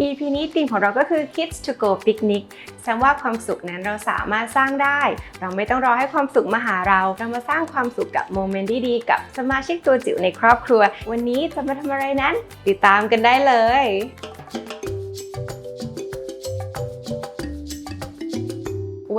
EP นี้ธีมของเราก็คือ Kids to go picnic แสดงว่าความสุขนั้นเราสามารถสร้างได้ เราไม่ต้องรอให้ความสุขมาหาเรา เรามาสร้างความสุขกับโมเมนต์ดีๆกับสมาชิกตัวจิ๋วในครอบครัว วันนี้จะมาทำอะไรนั้น ติดตามกันได้เลย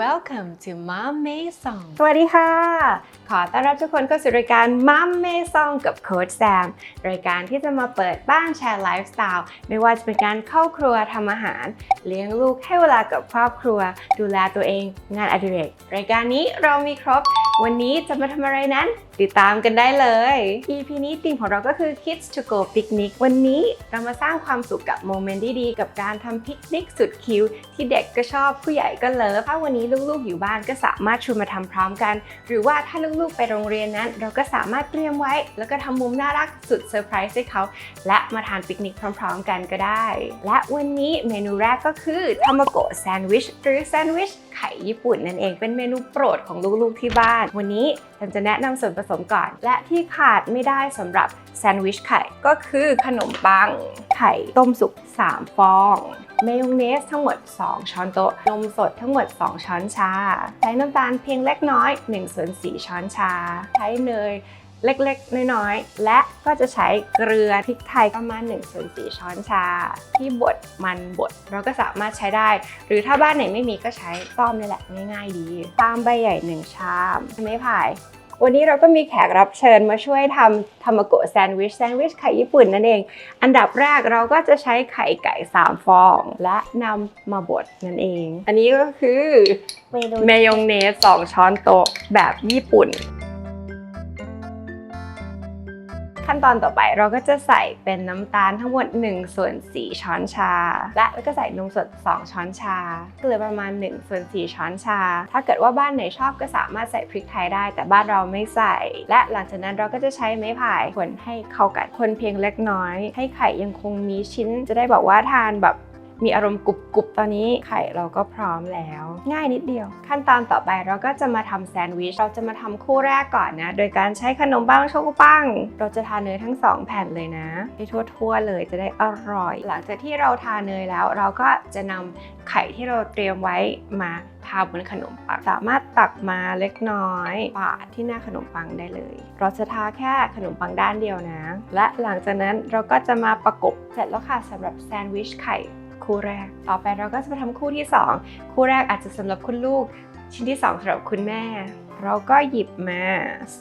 Welcome to Mom May Song สวัสดีค่ะ ขอต้อนรับทุกคนเข้าสู่รายการมัมเมซองกับโค้ชแซม รายการที่จะมาเปิดบ้านแชร์ไลฟ์สไตล์ไม่ว่าจะเป็นการเข้าครัวทำอาหาร เลี้ยงลูกให้เวลากับครอบครัว ดูแลตัวเองงานอดิเรก รายการนี้เรามีครบ วันนี้จะมาทำอะไรนั้น ติดตามกันได้เลย EP นี้ธีมของเราก็คือ Kids to go picnic วันนี้เรามาสร้างความสุขกับโมเมนต์ดีๆ กับการทำพิกนิกสุดคิวที่เด็กก็ชอบผู้ใหญ่ก็เลิฟถ้าวันนี้ลูกๆอยู่บ้านก็สามารถชวนมาทำพร้อมกัน หรือว่าถ้าลูกๆไปโรงเรียนนั้น เราก็สามารถเตรียมไว้ แล้วก็ทำมุมน่ารักสุดเซอร์ไพรส์ให้เขาและมาทานปิกนิกพร้อม ๆ กันก็ได้ และวันนี้เมนูแรกก็คือทามาโกะแซนด์วิชหรือแซนด์วิชไข่ญี่ปุ่นนั่นเองเป็นเมนูโปรดของลูกๆที่บ้าน วันนี้ฉันจะแนะนำส่วนผสมก่อน และที่ขาดไม่ได้สำหรับแซนด์วิชไข่ ก็คือขนมปังไข่ต้มสุก 3 ฟองเมยองเนสทั้งหมด 2 ช้อนโต๊ะ นมสดทั้งหมด 2 ช้อนชา ใช้น้ำตาลเพียงเล็กน้อย1ส่วน4ช้อนชา ใช้เนยเล็กๆ น้อยๆ และก็จะใช้เกลือพริกไทยประมาณ1ส่วน4ช้อนชา ที่บดมันบดเราก็สามารถใช้ได้ หรือถ้าบ้านไหนไม่มีก็ใช้ต้อมนี่แหละง่ายๆดี ตามใบใหญ่ 1 ชาม ไม่พาย วันนี้เราก็มีแขกรับเชิญมาช่วยทำทามาโกะแซนด์วิชแซนด์วิชไข่ญี่ปุ่นนั่นเอง อันดับแรกเราก็จะใช้ไข่ไก่ 3 ฟอง และนำมาบดนั่นเอง อันนี้ก็คือเมนูเมยองเนส2ช้อนโต๊ะแบบญี่ปุ่น ขั้นตอนต่อไปเราก็จะใส่เป็นน้ำตาลทั้งหมด1ส่วน4ช้อนชา และแล้วก็ใส่นมสด 2 ช้อนชา เกลือประมาณ1ส่วน4ช้อนชา ถ้าเกิดว่าบ้านไหนชอบก็สามารถใส่พริกไทยได้ แต่บ้านเราไม่ใส่ และหลังจากนั้นเราก็จะใช้ไม้พายคนให้เข้ากันคนเพียงเล็กน้อย ให้ไข่ยังคงมีชิ้นจะได้บอกว่าทานแบบ มีอารมณ์กรุบๆตอนนี้ไข่เราก็พร้อมแล้ว ง่ายนิดเดียว ขั้นตอนต่อไปเราก็จะมาทำแซนด์วิช เราจะมาทำคู่แรกก่อนนะ โดยการใช้ขนมปังโชกุปัง เราจะทาเนยทั้ง 2 แผ่นเลยนะให้ทั่วๆเลยจะได้อร่อย หลังจากที่เราทาเนยแล้ว เราก็จะนำไข่ที่เราเตรียมไว้มาทาบนขนมปังสามารถตักมาเล็กน้อยปาดที่หน้าขนมปังได้เลย เราจะทาแค่ขนมปังด้านเดียวนะ และหลังจากนั้นเราก็จะมาประกบเสร็จแล้วค่ะสำหรับแซนด์วิชไข่ คู่แรก ต่อไปเราก็จะมาทำคู่ที่ 2 คู่แรกอาจจะสำหรับคุณลูก ชิ้นที่ 2สำหรับคุณแม่ เราก็หยิบมา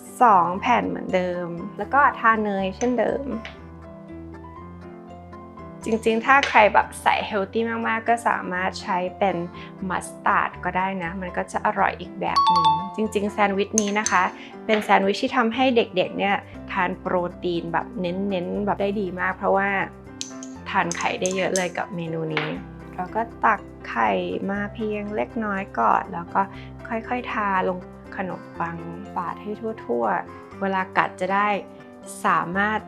2 แผ่นเหมือนเดิม แล้วก็ทาเนยเช่นเดิม จริงๆ ถ้าใครแบบใส่เฮลตี้มากๆ ก็สามารถใช้เป็นมัสตาร์ดก็ได้นะ มันก็จะอร่อยอีกแบบหนึ่งจริงๆ แซนด์วิชนี้นะคะ เป็นแซนด์วิชที่ทำให้เด็กๆเนี่ยทานโปรตีนแบบเน้นๆแบบได้ดีมาก เพราะว่า ทานไข่ได้เยอะเลยกับเมนูนี้ เราก็ตักไข่มาเพียงเล็กน้อยก่อน แล้วก็ค่อยๆทาลงขนมปังปาดให้ทั่วๆ เวลากัดจะได้สามารถ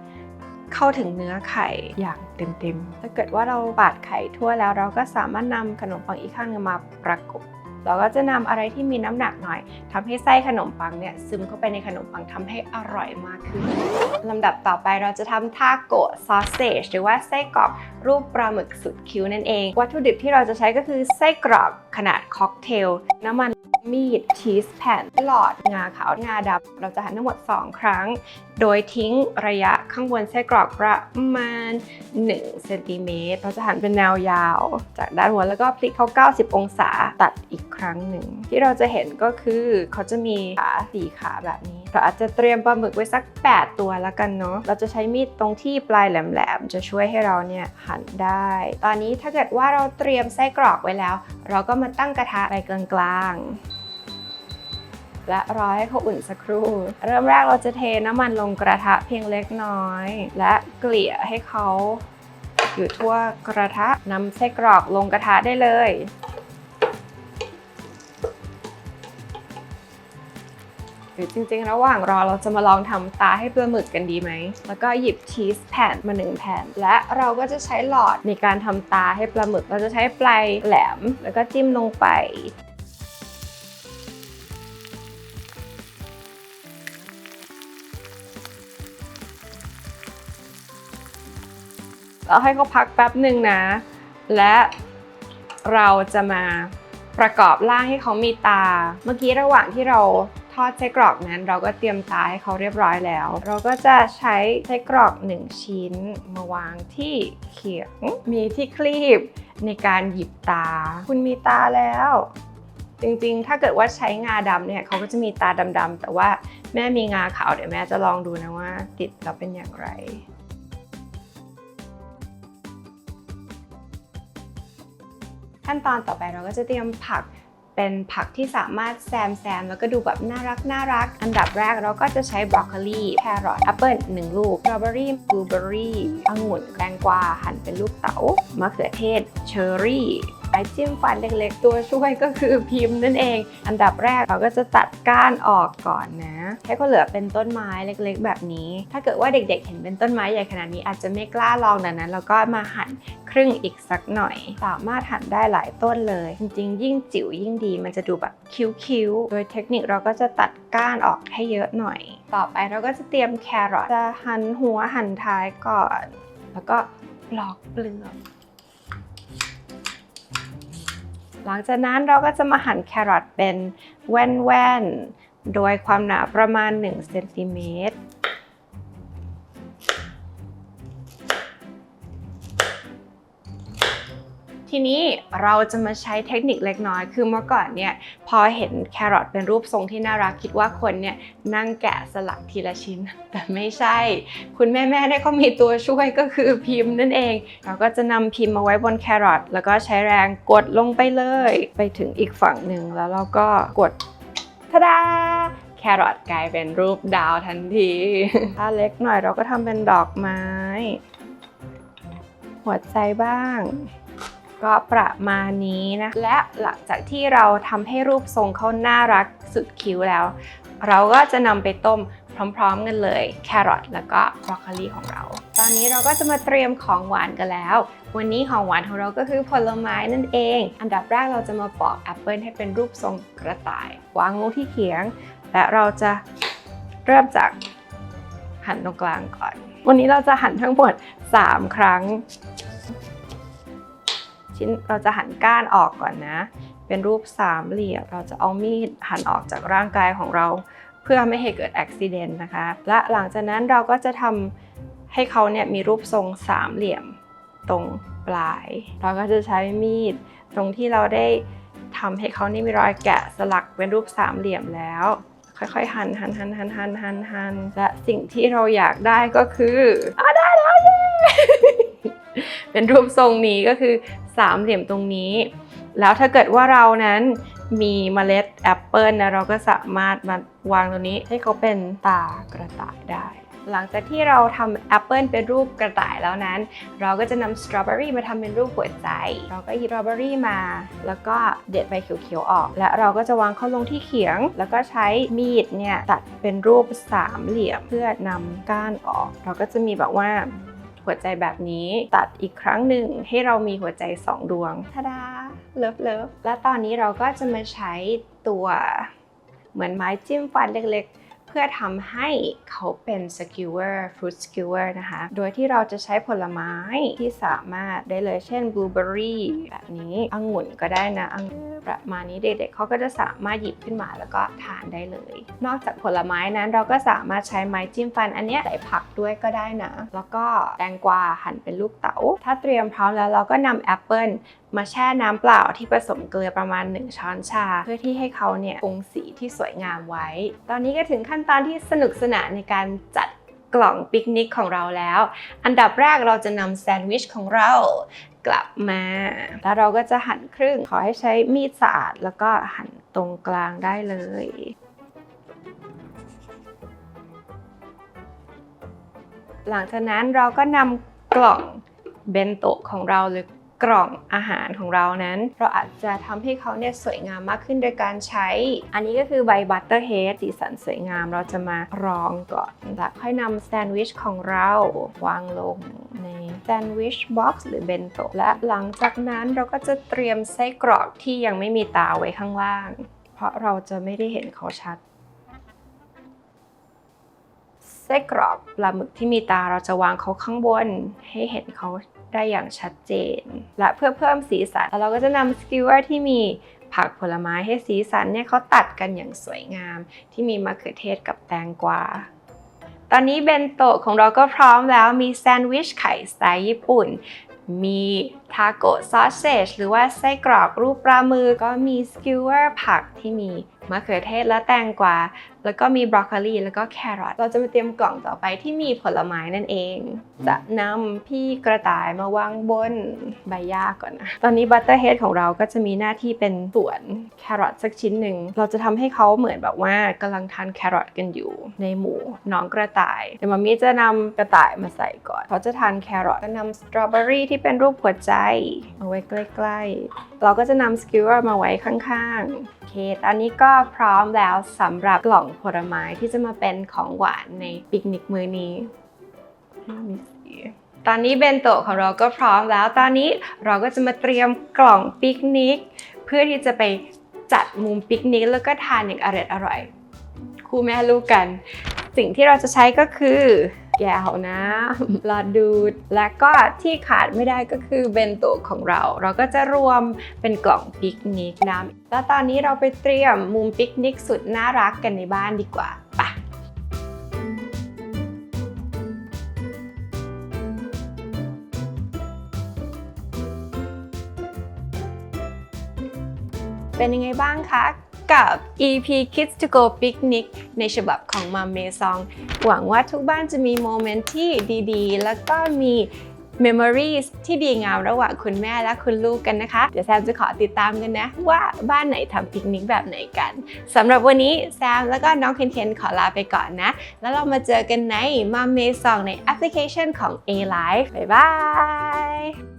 เข้าถึงเนื้อไข่อย่างเต็มๆ ถ้าเกิดว่าเราปาดไข่ทั่วแล้วเราก็สามารถนำขนมปังอีกข้างนึงมาประกบ เราก็จะนำอะไรที่มีน้ำหนักหน่อยทำให้ไส้ขนมปังเนี่ยซึมเข้าไปในขนมปังทำให้อร่อยมากขึ้นลำดับต่อไปเราจะทำทาโกะซอสเซจหรือว่าไส้กรอกรูปปลาหมึกสุดคิ้วนั่นเอง วัตถุดิบที่เราจะใช้ก็คือไส้กรอกขนาดค็อกเทลน้ำมัน มีดชีสแผ่นหลอดงาขาวงาดำเราจะหั่นทั้งหมด 2 ครั้ง โดยทิ้งระยะข้างบนไส้กรอกประมาณ1เซนติเมตรเราจะหั่นเป็นแนวยาว จากด้านหัวแล้วก็พลิกเขา 90 องศาตัดอีกครั้งหนึ่ง ที่เราจะเห็นก็คือเขาจะมีขาสี่ขาแบบนี้เราอาจจะเตรียมปลาหมึกไว้สัก 8 ตัวแล้วกันเนาะเราจะใช้มีดตรงที่ปลายแหลมๆจะช่วยให้เราเนี่ยหั่นได้ ตอนนี้ถ้าเกิดว่าเราเตรียมไส้กรอกไว้แล้ว เราก็มาตั้งกระทะไปกลางๆ และรอให้เขาอุ่นสักครู่ เริ่มแรกเราจะเทน้ำมันลงกระทะเพียงเล็กน้อย และเกลี่ยให้เขาอยู่ทั่วกระทะนำไส้กรอกลงกระทะได้เลย หรือจริงๆ ระหว่างรอเราจะมาลองทำตาให้ปลาหมึกกันดีไหม แล้วก็หยิบชีสแผ่นมาหนึ่งแผ่น และเราก็จะใช้หลอดในการทำตาให้ปลาหมึก เราจะใช้ปลายแหลม แล้วก็จิ้มลงไป แล้วให้เขาพักแป๊บหนึ่งนะ และเราจะมาประกอบร่างให้เขามีตา เมื่อกี้ระหว่างที่เราทอดไส้กรอกนั้น เราก็เตรียมตาให้เขาเรียบร้อยแล้ว เราก็จะใช้ไส้กรอกหนึ่งชิ้น มาวางที่เขียง มีที่คลีบในการหยิบตา คุณมีตาแล้ว จริงๆ ถ้าเกิดว่าใช้งาดำเนี่ยเขาก็จะมีตาดำๆแต่ว่าแม่มีงาขาวเดี๋ยวแม่จะลองดูนะว่าติดแล้วเป็นอย่างไร ขั้นตอนต่อไปเราก็จะเตรียมผักเป็นผักที่สามารถแซมแซมแล้วก็ดูแบบน่ารักน่ารัก อันดับแรกเราก็จะใช้บรอกโคลีแครอทแอปเปิลหนึ่งลูกสตรอเบอรี่บลูเบอรี่องุ่นแตงกวาหั่นเป็นลูกเต๋ามะเขือเทศเชอร์รี่ ไอจิ้มฟันเล็กๆ ตัวช่วยก็คือพิมพ์นั่นเอง อันดับแรกเราก็จะตัดก้านออกก่อนนะ ให้เขาเหลือเป็นต้นไม้เล็กๆ แบบนี้ ถ้าเกิดว่าเด็กๆ เห็นเป็นต้นไม้ใหญ่ขนาดนี้อาจจะไม่กล้าลองดังนั้นเราก็มาหั่นครึ่งอีกสักหน่อย สามารถหั่นได้หลายต้นเลย จริงๆ ยิ่งจิ๋วยิ่งดี มันจะดูแบบคิ้วๆ โดยเทคนิคเราก็จะตัดก้านออกให้เยอะหน่อย ต่อไปเราก็จะเตรียมแครอทจะหั่นหัวหั่นท้ายก่อน แล้วก็ปลอกเปลือก หลังจากนั้นเราก็จะมาหั่นแครอทเป็นแว่นๆ โดยความหนาประมาณ1เซนติเมตร ทีนี้เราจะมาใช้เทคนิคเล็กน้อย คือเมื่อก่อนเนี่ยพอเห็นแครอทเป็นรูปทรงที่น่ารักคิดว่าคนเนี่ยนั่งแกะสลักทีละชิ้น แต่ไม่ใช่ คุณแม่ๆได้ก็มีตัวช่วยก็คือพิมพ์นั่นเอง เราก็จะนำพิมพ์มาไว้บนแครอทแล้วก็ใช้แรงกดลงไปเลย ไปถึงอีกฝั่งหนึ่งแล้วเราก็กดทะดาแครอทกลายเป็นรูปดาวทันที ถ้าเล็กหน่อยเราก็ทำเป็นดอกไม้ หัวใจบ้าง ก็ประมาณนี้นะ และหลังจากที่เราทำให้รูปทรงเขาน่ารักสุดคิ้วแล้ว เราก็จะนำไปต้มพร้อมๆกันเลย แครอทแล้วก็บรอกโคลีของเรา ตอนนี้เราก็จะมาเตรียมของหวานกันแล้ว วันนี้ของหวานของเราก็คือผลไม้นั่นเอง อันดับแรกเราจะมาปอกแอปเปิลให้เป็นรูปทรงกระต่าย วางลงที่เขียง และเราจะเริ่มจากหั่นตรงกลางก่อน วันนี้เราจะหั่นทั้งหมด 3 ครั้ง ชิ้นเราจะหั่นก้านออกก่อนนะ เป็นรูปสามเหลี่ยม เราจะเอามีดหั่นออกจากร่างกายของเรา เพื่อไม่ให้เกิดอุบิเหตุนะคะ และหลังจากนั้นเราก็จะทำให้เขาเนี่ยมีรูปทรงสามเหลี่ยมตรงปลาย เราก็จะใช้มีดตรงที่เราได้ทำให้เขานี่มีรอยแกะสลักเป็นรูปสามเหลี่ยมแล้ว ค่อยๆ หั่นหั่นหั่นหั่นหั่นหั่นหั่นและสิ่งที่เราอยากได้ก็คืออะได้แล้วเย้เป็นรูปทรงนี้ก็คือ สามเหลี่ยมตรงนี้ แล้วถ้าเกิดว่าเรานั้นมีเมล็ดแอปเปิลนะเราก็สามารถมาวางตรงนี้ให้เขาเป็นตากระต่ายได้ หลังจากที่เราทำแอปเปิลเป็นรูปกระต่ายแล้วนั้น เราก็จะนำสตรอเบอรี่มาทำเป็นรูปหัวใจ เราก็หยิบสตรอเบอรี่มา แล้วก็เด็ดใบเขียวๆออก และเราก็จะวางเขาลงที่เขียง แล้วก็ใช้มีดเนี่ยตัดเป็นรูปสามเหลี่ยมเพื่อนำก้านออก เราก็จะมีแบบว่า หัวใจแบบนี้ตัดอีกครั้งหนึ่งให้เรามีหัวใจ 2 ดวงทาดาเลิฟเลิฟและตอนนี้เราก็จะมาใช้ตัวเหมือนไม้จิ้มฟันเล็กๆ เพื่อทำให้เขาเป็น skewer fruit skewer นะคะ โดยที่เราจะใช้ผลไม้ที่สามารถได้เลยเช่น blueberry แบบนี้องุ่นก็ได้นะองุ่น ประมาณนี้เด็กๆเขาก็จะสามารถหยิบขึ้นมาแล้วก็ทานได้เลย นอกจากผลไม้นั้นเราก็สามารถใช้ไม้จิ้มฟันอันนี้ใส่ผักด้วยก็ได้นะ แล้วก็แตงกวาหั่นเป็นลูกเต๋า ถ้าเตรียมพร้อมแล้วเราก็นำแอปเปิลมาแช่น้ำเปล่าที่ผสมเกลือประมาณ 1 ช้อนชา เพื่อที่ให้เขาเนี่ยคงสีที่สวยงามไว้ ตอนนี้ก็ถึงขั้นตอนที่สนุกสนานในการจัด กล่องปิกนิกของเราแล้ว อันดับแรกเราจะนำแซนด์วิชของเรากลับมา แล้วเราก็จะหั่นครึ่ง ขอให้ใช้มีดสะอาด แล้วก็หั่นตรงกลางได้เลยหลังจากนั้นเราก็นำกล่องเบนโตะของเราหรือ กล่องอาหารของเรานั้น เราอาจจะทำให้เขาเนี่ยสวยงามมากขึ้นโดยการใช้ อันนี้ก็คือใบบัตเตอร์เฮดสีสันสวยงามเราจะมารองก่อนแล้วค่อยนำแซนด์วิชของเราวางลงในแซนด์วิชบ็อกซ์หรือเบนโตะและหลังจากนั้นเราก็จะเตรียมไส้กรอกที่ยังไม่มีตาไว้ข้างล่าง เพราะเราจะไม่ได้เห็นเขาชัดไส้กรอบปลาหมึกที่มีตาเราจะวางเขาข้างบนให้เห็นเขา ได้อย่างชัดเจน และเพื่อเพิ่มสีสัน เราก็จะนำสกิวเวอร์ที่มีผักผลไม้ให้สีสันเนี่ยเขาตัดกันอย่างสวยงาม ที่มีมะเขือเทศกับแตงกวาตอนนี้เบนโตะของเราก็พร้อมแล้วมีแซนด์วิชไข่สไตล์ญี่ปุ่น มี ทาโกะซอสเซจหรือว่าไส้กรอกรูปปลามือก็มีสกิวเวอร์ผักที่มีมะเขือเทศและแตงกวา แล้วก็มีบรอกโคลีแล้วก็แครอท เราจะมาเตรียมกล่องต่อไปที่มีผลไม้นั่นเอง จะนำพี่กระต่ายมาวางบนใบหญ้าก่อนนะ ตอนนี้บัตเตอร์เฮดของเราก็จะมีหน้าที่เป็นสวนแครอทสักชิ้นหนึ่ง เราจะทำให้เขาเหมือนแบบว่ากำลังทานแครอทกันอยู่ ในหมู่น้องกระต่าย เดี๋ยวมามีจะนำกระต่ายมาใส่ก่อน เขาจะทานแครอทก็นำสตรอเบอรี่ที่เป็นรูปหัวใจเอาไว้ใกล้ๆ เราก็จะนำสกิวเวอร์มาไว้ข้างๆ โอเค ตอนนี้ก็พร้อมแล้วสำหรับกล่องผลไม้ที่จะมาเป็นของหวานในปิกนิกมื้อนี้มีสีตอนนี้เบนโตะของเราก็พร้อมแล้ว ตอนนี้เราก็จะมาเตรียมกล่องปิกนิก เพื่อที่จะไปจัดมุมปิกนิก แล้วก็ทานอย่างอร่อยอร่อยๆคู่แม่ลูกกัน สิ่งที่เราจะใช้ก็คือ แก้วน้ำหลอดดูด และก็ที่ขาดไม่ได้ก็คือเบนโตะของเรา เราก็จะรวมเป็นกล่องปิกนิกนะแล้วตอนนี้เราไปเตรียมมุมปิกนิกสุดน่ารักกันในบ้านดีกว่าไปเป็นยังไงบ้างคะ กับ EP Kids to Go Picnic ในฉบับของมัมเมซอง หวังว่าทุกบ้านจะมีโมเมนต์ที่ดีๆ แล้วก็มี Memories ที่ดีงามระหว่างคุณแม่และคุณลูกกันนะคะ เดี๋ยวแซมจะขอติดตามกันนะ ว่าบ้านไหนทำปิกนิกแบบไหนกันสำหรับวันนี้แซมแล้วก็น้องเคนเคนขอลาไปก่อนนะ แล้วเรามาเจอกันในมัมเมซองในแอปพลิเคชันของ A Life บ๊ายบาย